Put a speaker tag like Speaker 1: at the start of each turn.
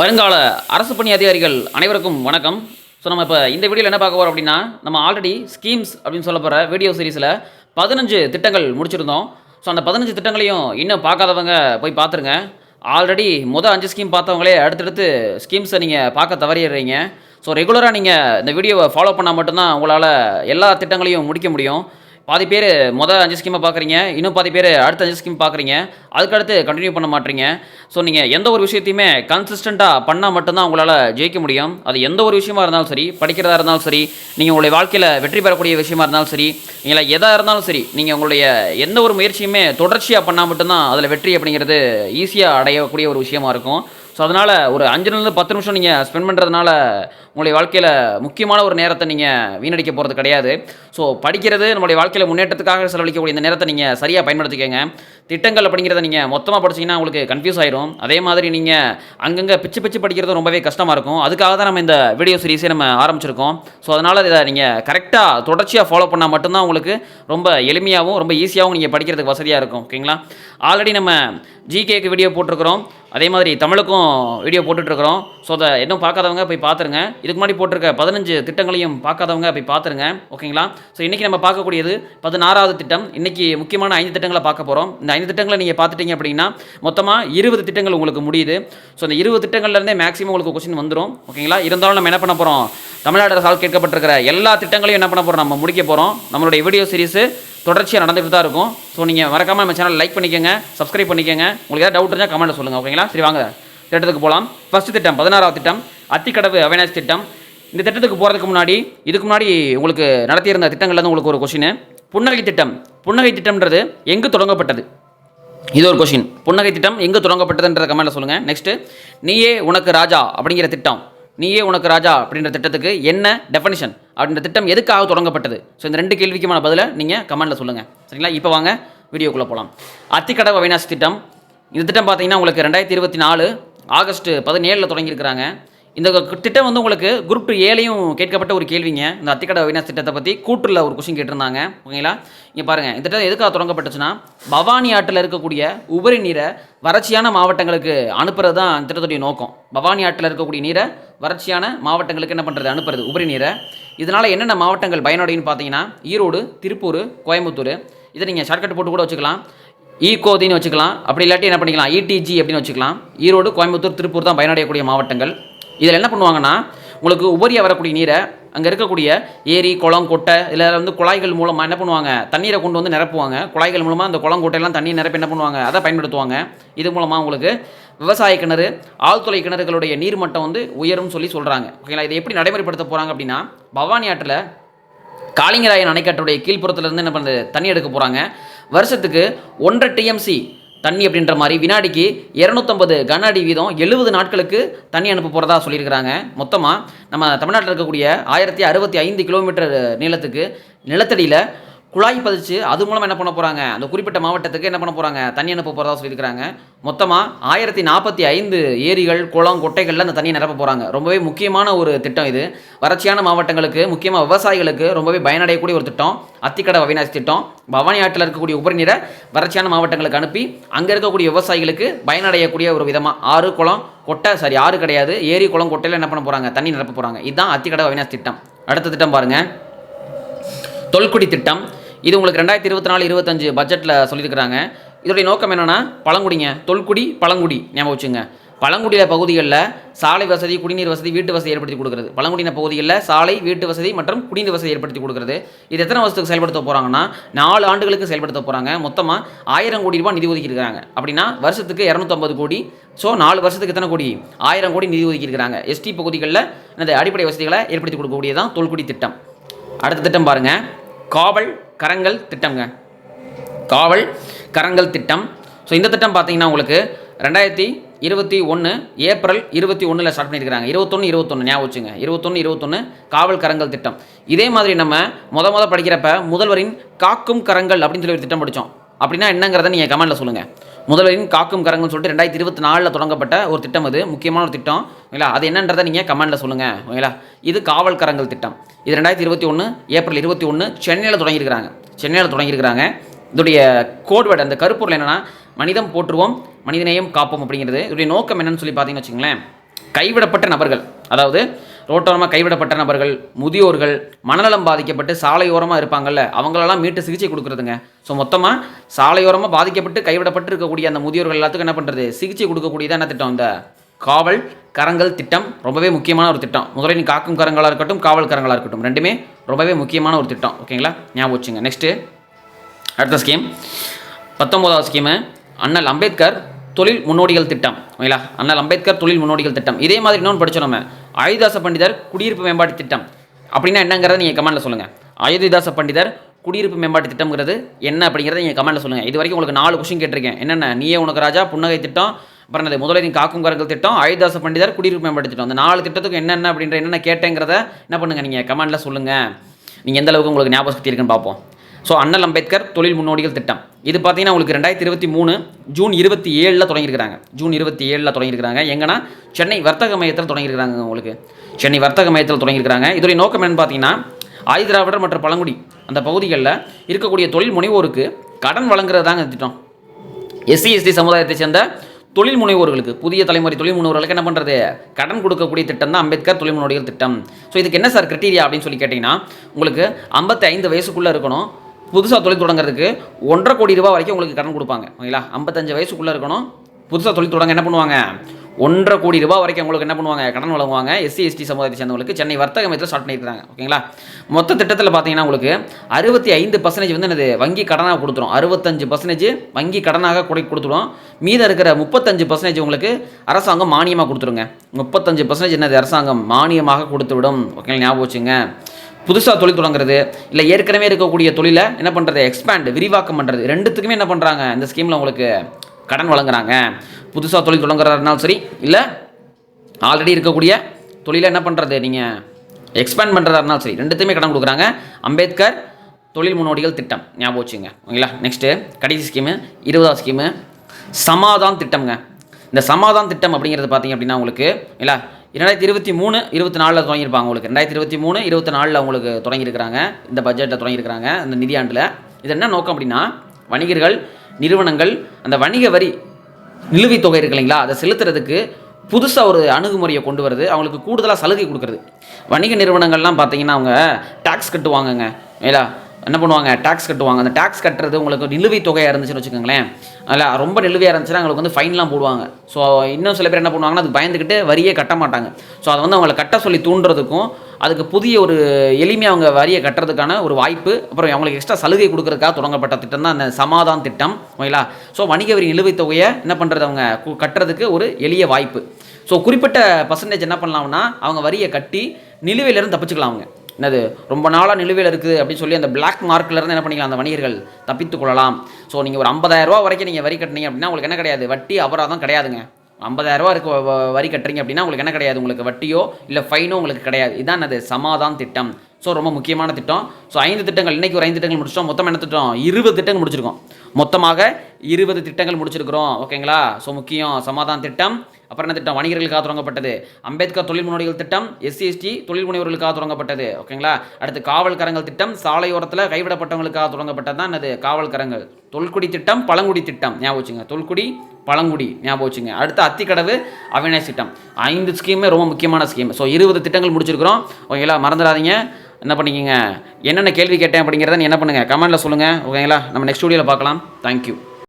Speaker 1: வருங்கால அரசு பணி அதிகாரிகள் அனைவருக்கும் வணக்கம். ஸோ நம்ம இப்போ இந்த வீடியோவில் என்ன பார்க்க போகிறோம் அப்படின்னா நம்ம ஆல்ரெடி ஸ்கீம்ஸ் அப்படின்னு சொல்ல போகிற வீடியோ சீரிஸில் பதினஞ்சு திட்டங்கள் முடிச்சிருந்தோம். ஸோ அந்த பதினஞ்சு திட்டங்களையும் இன்னும் பார்க்காதவங்க போய் பார்த்துருங்க. ஆல்ரெடி மொதல் அஞ்சு ஸ்கீம் பார்த்தவங்களே அடுத்தடுத்து ஸ்கீம்ஸை நீங்கள் பார்க்க தவறிடுறீங்க. ஸோ ரெகுலராக நீங்கள் இந்த வீடியோவை ஃபாலோ பண்ணால் மட்டும்தான் உங்களால் எல்லா திட்டங்களையும் முடிக்க முடியும். பாதி பேர் மொதல் அஞ்சு ஸ்கீமை பார்க்குறீங்க இன்னும் பாதி பேர் அடுத்த அஞ்சு ஸ்கீம் பார்க்குறீங்க அதுக்கடுத்து கண்டினியூ பண்ண மாட்டீங்க. ஸோ நீங்கள் எந்த ஒரு விஷயத்தையுமே கன்சிஸ்டண்ட்டாக பண்ணால் மட்டும்தான் உங்களால் ஜெயிக்க முடியும். அது எந்த ஒரு விஷயமா இருந்தாலும் சரி படிக்கிறதா இருந்தாலும் சரி நீங்கள் உங்களுடைய வாழ்க்கையில் வெற்றி பெறக்கூடிய விஷயமா இருந்தாலும் சரி இல்லை எதாக இருந்தாலும் சரி நீங்கள் உங்களுடைய எந்த ஒரு முயற்சியுமே தொடர்ச்சியாக பண்ணால் மட்டும்தான் அதில் வெற்றி அப்படிங்கிறது ஈஸியாக அடையக்கூடிய ஒரு விஷயமா இருக்கும். ஸோ அதனால் ஒரு அஞ்சுலேருந்து பத்து நிமிஷம் நீங்கள் ஸ்பெண்ட் பண்ணுறதுனால உங்களுடைய வாழ்க்கையில் முக்கியமான ஒரு நேரத்தை நீங்கள் வீணடிக்க போகிறது கிடையாது. ஸோ படிக்கிறது நம்மளுடைய வாழ்க்கையில் முன்னேற்றத்துக்காக செலவழிக்கக்கூடிய இந்த நேரத்தை நீங்கள் சரியாக பயன்படுத்திக்கோங்க. திட்டங்கள் அப்படிங்கிறத நீங்கள் மொத்தமாக படிச்சீங்கன்னா உங்களுக்கு கன்ஃபியூஸ் ஆயிரும். அதே மாதிரி நீங்கள் அங்கங்கே பிச்சு பிச்சு படிக்கிறது ரொம்பவே கஷ்டமாக இருக்கும். அதுக்காக தான் நம்ம இந்த வீடியோ சீரிஸே நம்ம ஆரம்பிச்சிருக்கோம். ஸோ அதனால் இதை நீங்கள் கரெக்டாக தொடர்ச்சியாக ஃபாலோ பண்ணால் மட்டும்தான் உங்களுக்கு ரொம்ப எளிமையாகவும் ரொம்ப ஈஸியாகவும் நீங்கள் படிக்கிறதுக்கு வசதியாக இருக்கும். ஓகேங்களா ஆல்ரெடி நம்ம ஜிகேக்கு வீடியோ போட்டிருக்கிறோம். அதே மாதிரி தமிழுக்கும் வீடியோ போட்டுட்ருக்குறோம் ஸோ அதை இன்னும் பார்க்காதவங்க போய் பார்த்துருங்க. இதுக்கு முன்னாடி போட்டிருக்க பதினஞ்சு திட்டங்களையும் பார்க்காதவங்க போய் பார்த்துருங்க. ஓகேங்களா? ஸோ இன்றைக்கி நம்ம பார்க்கக்கூடியது பதினாறாவது திட்டம். இன்றைக்கி முக்கியமான ஐந்து திட்டங்களை பார்க்க போகிறோம் இந்த ஐந்து திட்டங்களை நீங்கள் பார்த்துட்டீங்க அப்படின்னா மொத்தமாக இருபது திட்டங்கள் உங்களுக்கு முடியுது. ஸோ இந்த இருபது திட்டங்கள்லேருந்தே மேக்ஸிமம் உங்களுக்கு கொஸ்டின் வந்துடும் ஓகேங்களா? இருந்தாலும் நம்ம என்ன பண்ண போகிறோம் தமிழ்நாடு அரசால் கேட்கப்பட்டிருக்கிற எல்லா திட்டங்களையும் என்ன பண்ண போகிறோம் நம்ம முடிக்க போகிறோம் நம்மளுடைய வீடியோ சீரிஸு தொடர்ச்சியாக நடந்துகிட்டு தான் இருக்கும். ஸோ நீங்கள் மறக்காமல் நம்ம சேனல் லைக் பண்ணிக்கோங்க சப்ஸ்கிரைப் பண்ணிக்கோங்க. உங்களுக்கு ஏதாவது டவுட் இருந்தால் கமெண்ட்டில் சொல்லுங்கள் ஓகேங்களா? சரி வாங்க. திட்டத்துக்கு போகலாம். ஃபஸ்ட்டு திட்டம் பதினாறாவது திட்டம் அத்திக்கடவு அவேர்னஸ் திட்டம். இந்த திட்டத்துக்கு போகிறதுக்கு முன்னாடி இதுக்கு முன்னாடி உங்களுக்கு நடத்தியிருந்த திட்டங்கள்லேருந்து உங்களுக்கு ஒரு கொஷின் புன்னகை திட்டம். புன்னகை திட்டம்ன்றது எங்கு தொடங்கப்பட்டது? இது ஒரு கொஷின் புன்னகை திட்டம் எங்கு தொடங்கப்பட்டதுன்ற கமெண்ட்டில் சொல்லுங்கள் நெக்ஸ்ட்டு நீயே உனக்கு ராஜா அப்படிங்கிற திட்டம். நீயே உனக்கு ராஜா அப்படின்ற திட்டத்துக்கு என்ன டெஃபனிஷன் அப்படின்ற திட்டம் எதுக்காக தொடங்கப்பட்டது? ஸோ இந்த ரெண்டு கேள்விக்குமான பதிலை நீங்கள் கமெண்ட்டில் சொல்லுங்கள் சரிங்களா? இப்போ வாங்க வீடியோக்குள்ளே போகலாம் அத்திக்கடவு அவினாசி திட்டம். இந்த திட்டம் பார்த்தீங்கன்னா உங்களுக்கு ரெண்டாயிரத்தி இருபத்தி நாலு ஆகஸ்ட் பதினேழில் தொடங்கியிருக்கிறாங்க. இந்த திட்டம் வந்து உங்களுக்கு குரூப் டூ ஏலையும் கேட்கப்பட்ட ஒரு கேள்விங்க. இந்த அத்திக்கடை அவினாஸ் திட்டத்தை பற்றி கூற்றில் ஒரு கொஷின் கேட்டிருந்தாங்க. ஓகேங்களா? இங்கே பாருங்கள் இந்த திட்டம் எதுக்காக தொடங்கப்பட்டுச்சுன்னா பவானி ஆற்றில் இருக்கக்கூடிய உபரி நீரை வறட்சியான மாவட்டங்களுக்கு அனுப்புறது தான் இந்த திட்டத்துடைய நோக்கம். பவானி ஆற்றில் இருக்கக்கூடிய நீரை வறட்சியான மாவட்டங்களுக்கு என்ன பண்ணுறது அனுப்புறது. உபரி நீரை. இதனால் என்னென்ன மாவட்டங்கள் பயனடைன்னு பார்த்தீங்கன்னா ஈரோடு திருப்பூர் கோயம்புத்தூர். இதை நீங்கள் ஷார்ட்கட் போட்டு கூட வச்சுக்கலாம். ஈகோதின்னு வச்சுக்கலாம். அப்படி இல்லாட்டி என்ன பண்ணிக்கலாம்? இடிஜி அப்படின்னு வச்சுக்கலாம். ஈரோடு கோயம்புத்தூர் திருப்பூர் தான் பயனடையக்கூடிய மாவட்டங்கள். இதில் என்ன பண்ணுவாங்கன்னா உங்களுக்கு உபரியாக வரக்கூடிய நீரை அங்கே இருக்கக்கூடிய ஏரி குளம் கொட்டை இதில் வந்து குழாய்கள் மூலமாக என்ன பண்ணுவாங்க? தண்ணீரை கொண்டு வந்து நிரப்புவாங்க. குழாய்கள் மூலமாக அந்த குளம் கொட்டையெல்லாம் தண்ணி நிரப்பி என்ன பண்ணுவாங்க? அதை பயன்படுத்துவாங்க. இது மூலமாக உங்களுக்கு விவசாய கிணறு ஆழ்துளை கிணறுகளுடைய நீர்மட்டம் வந்து உயரும்னு சொல்லி சொல்கிறாங்க ஓகேங்களா? இதை எப்படி நடைமுறைப்படுத்த போகிறாங்க அப்படின்னா பவானி ஆற்றில் காளிங்கராயன் அணைக்கட்டுடைய கீழ்ப்புறத்துலேருந்து என்ன பண்ணுறது தண்ணி எடுக்க போகிறாங்க வருஷத்துக்கு ஒன்றரை டிஎம்சி தண்ணி அப்படின்ற மாதிரி வினாடிக்கு இரநூத்தம்பது கன அடி வீதம் எழுபது நாட்களுக்கு தண்ணி அனுப்ப போகிறதா சொல்லியிருக்கிறாங்க. மொத்தமாக நம்ம தமிழ்நாட்டில் இருக்கக்கூடிய ஆயிரத்தி அறுபத்தி ஐந்து கிலோமீட்டர் நீளத்துக்கு நிலத்தடியில் குழாய் பதிச்சு அது மூலம் என்ன பண்ண போகிறாங்க அந்த குறிப்பிட்ட மாவட்டத்துக்கு என்ன பண்ண போகிறாங்க தண்ணி அனுப்ப போகிறதா சொல்லியிருக்கிறாங்க. மொத்தமாக ஆயிரத்தி நாற்பத்தி ஐந்து ஏரிகள் குளம் கொட்டைகளில் அந்த தண்ணியை நிரப்ப போகிறாங்க ரொம்பவே முக்கியமான ஒரு திட்டம் இது. வறட்சியான மாவட்டங்களுக்கு முக்கியமாக விவசாயிகளுக்கு ரொம்பவே பயனடையக்கூடிய ஒரு திட்டம். அத்திக்கடை அவினாசி திட்டம். பவானி ஆற்றில் இருக்கக்கூடிய உபரிநீரை வறட்சியான மாவட்டங்களுக்கு அனுப்பி அங்கே இருக்கக்கூடிய விவசாயிகளுக்கு பயனடையக்கூடிய ஒரு விதமாக ஆறு குளம் கொட்டை சாரி ஆறு கிடையாது. ஏரி குளம் கொட்டையில் என்ன பண்ண போகிறாங்க தண்ணி நிரப்ப போகிறாங்க இதுதான் அத்திக்கடை அவினாசி திட்டம். அடுத்த திட்டம் பாருங்கள் தொல்குடி திட்டம். இது உங்களுக்கு ரெண்டாயிரத்தி இருபத்தி நாலு இருபத்தஞ்சு பட்ஜெட்டில் சொல்லியிருக்கிறாங்க. இதோடைய நோக்கம் என்னென்னா பழங்குடிங்க தொல்குடி பழங்குடி ஞாபகம் வச்சுங்க பழங்குடியின பகுதிகளில் சாலை வசதி குடிநீர் வசதி வீட்டு வசதி ஏற்படுத்தி கொடுக்குறது. பழங்குடியின பகுதிகளில் சாலை வீட்டு வசதி மற்றும் குடிநீர் வசதி ஏற்படுத்தி கொடுக்குறது. இது எத்தனை வருஷத்துக்கு செயல்படுத்த போகிறாங்கன்னா நாலு ஆண்டுகளுக்கு செயல்படுத்த போகிறாங்க மொத்தமாக ஆயிரம் கோடி ரூபாய் நிதி ஒதுக்கியிருக்காங்க அப்படின்னா வருஷத்துக்கு இரநூத்தம்பது கோடி. ஸோ நாலு வருஷத்துக்கு எத்தனை கோடி? ஆயிரம் கோடி நிதி ஒதுக்கியிருக்கிறாங்க. எஸ்டி பகுதிகளில் இந்த அடிப்படை வசதிகளை ஏற்படுத்தி கொடுக்கக்கூடியதான் தொல்குடி திட்டம். அடுத்த திட்டம் பாருங்கள் காவல் கரங்கள் திட்டம்ங்க. காவல் கரங்கள் திட்டம். ஸோ இந்த திட்டம் பார்த்தீங்கன்னா உங்களுக்கு ரெண்டாயிரத்தி இருபத்தி ஒன்று ஏப்ரல் இருபத்தி ஒன்றில் ஸ்டார்ட் பண்ணியிருக்காங்க இருபத்தொன்று இருபத்தொன்று ஞாபகம் வச்சுங்க. இருபத்தொன்று இருபத்தொன்று காவல் கரங்கள் திட்டம். இதே மாதிரி நம்ம முத முத படிக்கிறப்ப முதல்வரின் காக்கும் கரங்கள் அப்படின்னு சொல்லி ஒரு திட்டம் படித்தோம். அப்படின்னா என்னங்கிறத நீங்கள் கமெண்ட்டில் சொல்லுங்கள் முதல்வரின் காக்கும் கரங்கள்னு சொல்லிட்டு ரெண்டாயிரத்தி இருபத்தி நாலில் தொடங்கப்பட்ட ஒரு திட்டம் அது. முக்கியமான ஒரு திட்டம். ஓகேங்களா? அது என்னன்றதை நீங்கள் கமெண்ட்டில் சொல்லுங்கள் ஓகேங்களா? இது காவல் கரங்கள் திட்டம். இது ரெண்டாயிரத்தி இருபத்தி ஒன்று ஏப்ரல் இருபத்தி ஒன்று சென்னையில் தொடங்கியிருக்கிறாங்க. சென்னையில் தொடங்கியிருக்கிறாங்க. இதோடைய கோட்வேர்டு அந்த கருப்பொருள் என்னென்னா மனிதம் போற்றுவோம் மனிதநேயம் காப்போம் அப்படிங்கிறது. இதோடைய நோக்கம் என்னன்னு சொல்லி பார்த்தீங்கன்னு வச்சுங்களேன் கைவிடப்பட்ட நபர்கள். அதாவது ரோட்டோரமாக கைவிடப்பட்ட நபர்கள் முதியோர்கள் மனநலம் பாதிக்கப்பட்டு சாலையோரமாக இருப்பாங்கல்ல அவங்களெல்லாம் மீட்டு சிகிச்சை கொடுக்குறதுங்க. ஸோ மொத்தமாக சாலையோரமாக பாதிக்கப்பட்டு கைவிடப்பட்டு இருக்கக்கூடிய அந்த முதியோர்கள் எல்லாத்துக்கும் என்ன பண்ணுறது சிகிச்சை கொடுக்கக்கூடியதான் என்ன திட்டம் இந்த? காவல் கரங்கள் திட்டம் ரொம்பவே முக்கியமான ஒரு திட்டம். முதலில் காக்கும் கரங்களாக இருக்கட்டும் காவல் கரங்களாக இருக்கட்டும். ரெண்டுமே ரொம்பவே முக்கியமான ஒரு திட்டம். ஓகேங்களா? ஞாபகம் வச்சுங்க. நெக்ஸ்ட்டு அடுத்த ஸ்கீம் பத்தொம்போதாவது ஸ்கீமு அண்ணல் அம்பேத்கர் தொழில் முன்னோடிகள் திட்டம். ஓகேங்களா? அண்ணல் அம்பேத்கர் தொழில் முன்னோடிகள் திட்டம். இதே மாதிரி இன்னொன்று படித்தோம் நம்ம. ஆயுதாச பண்டிதர் குடியிருப்பு மேம்பாட்டு திட்டம். அப்படின்னா என்னங்கிறத நீங்கள் கமெண்ட்டில் சொல்லுங்கள் ஆயுதாச பண்டிதர் குடியிருப்பு மேம்பாட்டு திட்டம்ங்கிறது என்ன அப்படிங்கிறத நீங்கள் கமெண்ட்டில் சொல்லுங்கள் இது வரைக்கும் உங்களுக்கு நாலு கொஷின் கேட்டிருக்கேன். என்னென்ன? நீயே உனக்கு ராஜா புன்னகை திட்டம் அப்புறம் அது முதலின் காக்கும் கரங்கள் திட்டம் ஆயுதாச பண்டிதர் குடியிருப்பு மேம்பாட்டு திட்டம். அந்த நாலு திட்டத்துக்கு என்னென்ன அப்படின்ற என்னென்ன கேட்டேங்கிறத என்ன பண்ணுங்கள் நீங்கள் கமெண்ட்டில் சொல்லுங்கள் நீங்கள் எந்த அளவுக்கு உங்களுக்கு ஞாபகம் சக்தி இருக்குன்னு பார்ப்போம். ஸோ அண்ணல் அம்பேத்கர் தொழில் முன்னோடிகள் திட்டம் இது பார்த்தீங்கன்னா உங்களுக்கு ரெண்டாயிரத்தி இருபத்தி மூணு ஜூன் இருபத்தி ஏழில் தொடங்கியிருக்கிறாங்க ஜூன் இருபத்தி ஏழில் தொடங்கியிருக்கிறாங்க எங்கன்னா சென்னை வர்த்தக மையத்தில் தொடங்கியிருக்கிறாங்க உங்களுக்கு சென்னை வர்த்தக மையத்தில் தொடங்கியிருக்கிறாங்க இதோடைய நோக்கம் என்னன்னு பார்த்தீங்கன்னா ஆயுதிராவிடர் மற்றும் பழங்குடி அந்த பகுதிகளில் இருக்கக்கூடிய தொழில் முனைவோருக்கு கடன் வழங்குறது தாங்க திட்டம் எஸ்சி எஸ்டி சமுதாயத்தை சேர்ந்த தொழில் முனைவோர்களுக்கு புதிய தலைமுறை தொழில் முனைவோர்களுக்கு என்ன பண்ணுறது கடன் கொடுக்கக்கூடிய திட்டம் தான் அம்பேத்கர் தொழில் முன்னோடிகள் திட்டம் ஸோ இதுக்கு என்ன சார் கிரிட்டீரியா அப்படின்னு சொல்லி கேட்டிங்கன்னா உங்களுக்கு ஐம்பத்தி ஐந்து வயசுக்குள்ளே இருக்கணும். புதுசாக தொழில் தொடங்குறதுக்கு ஒன்றரை கோடி ரூபாய் வரைக்கும் உங்களுக்கு கடன் கொடுப்பாங்க. ஓகேங்களா? ஐம்பத்தஞ்சு வயசுக்குள்ளே இருக்கணும். புதுசாக தொழில் தொடங்க என்ன பண்ணுவாங்க? ஒன்றரை கோடி ரூபாய் வரைக்கும் உங்களுக்கு என்ன பண்ணுவாங்க? கடன் வழங்குவாங்க. எஸ்சி எஸ்டி சமுதாயத்தை சேர்ந்தவங்களுக்கு சென்னை வர்த்தக மையத்தில் ஸ்டார்ட் பண்ணியிருக்காங்க ஓகேங்களா? மொத்த திட்டத்தில் பார்த்தீங்கன்னா உங்களுக்கு அறுபத்தி ஐந்து பர்சன்டேஜ் வந்து என்னது? வங்கி கடனாக கொடுத்துரும். அறுபத்தஞ்சு பர்சன்டேஜ் வங்கி கடனாக கொடை கொடுத்துரும் மீதம் இருக்கிற முப்பத்தஞ்சு பர்சன்டேஜ் உங்களுக்கு அரசாங்கம் மானியமாக கொடுத்துருங்க. முப்பத்தஞ்சு பர்சன்டேஜ் என்னது? அரசாங்கம் மானியமாக கொடுத்து விடும் ஓகேங்களா? ஞாபகம் வச்சுங்க. புதுசாக தொழில் தொடங்குறது இல்லை ஏற்கனவே இருக்கக்கூடிய தொழிலை என்ன பண்ணுறது எக்ஸ்பேண்ட் விரிவாக்கம் பண்ணுறது ரெண்டுத்துக்குமே என்ன பண்ணுறாங்க இந்த ஸ்கீமில் உங்களுக்கு கடன் வழங்குறாங்க. புதுசாக தொழில் தொடங்குறதா இருந்தாலும் சரி இல்லை ஆல்ரெடி இருக்கக்கூடிய தொழிலை என்ன பண்ணுறது நீங்கள் எக்ஸ்பேண்ட் பண்ணுறதா இருந்தாலும் சரி ரெண்டுத்துக்குமே கடன் கொடுக்குறாங்க. அம்பேத்கர் தொழில் முன்னோடிகள் திட்டம். ஞாபகம் வச்சுங்க. ஓகேங்களா? நெக்ஸ்ட்டு கடைசி ஸ்கீமு இருபதாவது ஸ்கீமு சமாதான் திட்டம்ங்க. இந்த சமாதான் திட்டம் அப்படிங்கிறது பார்த்தீங்க அப்படின்னா உங்களுக்கு இல்லை ரெண்டாயிரத்தி இருபத்தி மூணு இருபத்தி நாலில் தொடங்கியிருப்பாங்க உங்களுக்கு. ரெண்டாயிரத்தி இருபத்தி மூணு இருபத்தி நாலில் உங்களுக்கு தொடங்கியிருக்கிறாங்க. இந்த பட்ஜெட்டில் தொடங்கியிருக்கிறாங்க இந்த நிதியாண்டில் இது என்ன நோக்கம் அப்படின்னா வணிகர்கள் நிறுவனங்கள் அந்த வணிக வரி நிலுவைத் தொகை இருக்கு இல்லைங்களா அதை செலுத்துறதுக்கு புதுசாக ஒரு அணுகுமுறையை கொண்டு வருது. அவங்களுக்கு கூடுதலாக சலுகை கொடுக்குறது. வணிக நிறுவனங்கள்லாம் பார்த்தீங்கன்னா அவங்க டேக்ஸ் கட்டுவாங்கங்க. மேலா என்ன பண்ணுவாங்க? டேக்ஸ் கட்டுவாங்க. அந்த டேக்ஸ் கட்டுறது உங்களுக்கு நிலுவைத் தொகையாக இருந்துச்சுன்னு வச்சுக்கோங்களேன். அதில் ரொம்ப நிலுவையாக இருந்துச்சுன்னா அவங்களுக்கு வந்து ஃபைன்லாம் போடுவாங்க. ஸோ இன்னும் சில பேர் என்ன பண்ணுவாங்கன்னா அதுக்கு பயந்துக்கிட்டு வரியே கட்ட மாட்டாங்க. ஸோ அதை வந்து அவங்களை கட்ட சொல்லி தூண்டுறதுக்கும் அதுக்கு புதிய ஒரு எளிமையாக அவங்க வரியை கட்டுறதுக்கான ஒரு வாய்ப்பு அப்புறம் அவங்களுக்கு எக்ஸ்ட்ரா சலுகை கொடுக்கறதுக்காக தொடங்கப்பட்ட திட்டம் தான் அந்த சமாதான் திட்டம். ஓகேங்களா? ஸோ வணிக வரி நிலுவைத் தொகையை என்ன பண்ணுறது அவங்க? கு- கட்டுறதுக்கு ஒரு எளிய வாய்ப்பு. ஸோ குறிப்பிட்ட பர்சன்டேஜ் என்ன பண்ணலாம்னா அவங்க வரியை கட்டி நிலுவையிலேருந்து தப்பிச்சுக்கலாம் அவங்க. என்னது ரொம்ப நாளாக நிலுவையில் இருக்குது அப்படின்னு சொல்லி அந்த பிளாக் மார்க்லேருந்து என்ன பண்ணிக்கலாம் அந்த வணிகர்கள் தப்பித்து கொள்ளலாம். ஸோ நீங்கள் ஒரு 50000 ரூபா வரைக்கும் நீங்கள் வரி கட்டினீங்க அப்படின்னா உங்களுக்கு என்ன கிடையாது? வட்டி அபராதம் கிடையாதுங்க. 50000 ரூபா இருக்கு வ- வரி கட்டுறீங்க அப்படின்னா உங்களுக்கு என்ன கிடையாது? உங்களுக்கு வட்டியோ இல்லை ஃபைனோ உங்களுக்கு கிடையாது. இதான் அது சமாதான் திட்டம். ஸோ ரொம்ப முக்கியமான திட்டம். ஸோ ஐந்து திட்டங்கள் இன்றைக்கி ஒரு ஐந்து திட்டங்கள் முடிச்சிட்டோம். மொத்தம் என்ன திட்டம்? இருபது திட்டங்கள் முடிச்சிருக்கோம். மொத்தமாக இருபது திட்டங்கள் முடிச்சிருக்கிறோம் ஓகேங்களா? ஸோ முக்கியம் சமாதான் திட்டம். அப்புறம் என்ன திட்டம்? வணிகர்களுக்காக தொடங்கப்பட்டது. அம்பேத்கர் தொழில் முன்னோடிகள் திட்டம் எஸ்சி எஸ்டி தொழில் முனைவர்களுக்காக தொடங்கப்பட்டது ஓகேங்களா? அடுத்து காவல்கரங்கள் திட்டம் சாலையோரத்தில் கைவிடப்பட்டவங்களுக்காக தொடங்கப்பட்டது தான் என்னது? காவல்கரங்கள். தொல்குடி திட்டம் பழங்குடி திட்டம். ஞாபகம் வச்சுங்க. தொல்குடி பழங்குடி ஞாபகம் வச்சுங்க. அடுத்து அத்திக்கடவு அவினாஷ் திட்டம். ஐந்து ஸ்கீமே ரொம்ப முக்கியமான ஸ்கீம் ஸோ இருபது திட்டங்கள் முடிச்சிருக்கிறோம். ஓகேங்களா? மறந்துடாதீங்க. என்ன பண்ணிக்கோங்க? என்னென்ன கேள்வி கேட்டேன் அப்படிங்கிறத நீ என்ன பண்ணுங்கள் கமெண்ட்டில் சொல்லுங்கள் ஓகேங்களா? நம்ம நெக்ஸ்ட் வீடியோவில் பார்க்கலாம். தேங்க்யூ